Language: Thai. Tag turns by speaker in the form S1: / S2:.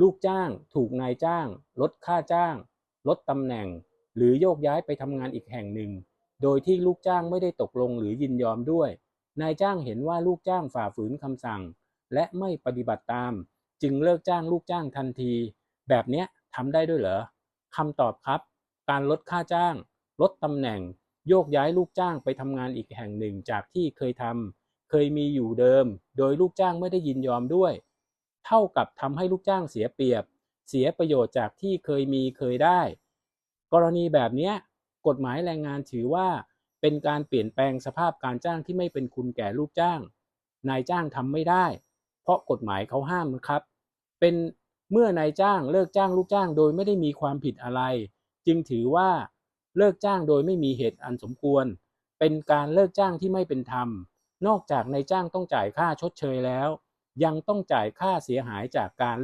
S1: ลูกจ้างถูกนายจ้าง ลดค่าจ้าง ลดตำแหน่ง หรือโยกย้ายไปทำงานอีกแห่งหนึ่ง โดยที่ลูกจ้างไม่ได้ตกลงหรือยินยอมด้วย นายจ้างเห็นว่าลูกจ้างฝ่าฝืนคำสั่ง และไม่ปฏิบัติตาม จึงเลิกจ้างลูกจ้างทันที แบบเนี้ยทำได้ด้วยเหรอคำตอบครับ การลดค่าจ้าง ลดตำแหน่ง โยกย้ายลูกจ้างไปทำงานอีกแห่งหนึ่งจากที่เคยทำเคยมีอยู่เดิม โดยลูกจ้างไม่ได้ยินยอมด้วย เท่ากับทำให้ลูกจ้างเสียเปรียบ เสียประโยชน์จากที่เคยมีเคยได้ กรณีแบบนี้กฎหมายแรงงานถือว่า เป็นการเปลี่ยนแปลงสภาพการจ้างที่ไม่เป็นคุณแก่ลูกจ้าง นายจ้างทำไม่ได้ เพราะกฎหมายเขาห้ามนะครับ เป็นเมื่อนายจ้างเลิกจ้างลูกจ้างโดยไม่ได้มีความผิดอะไร จึงถือว่าเลิกจ้างโดยไม่มีเหตุอันสมควร เป็นการเลิกจ้างที่ไม่เป็นธรรม นอกจากนายจ้างต้องจ่ายค่าชดเชยแล้ว ยังต้องจ่ายค่าเสียหายจากการ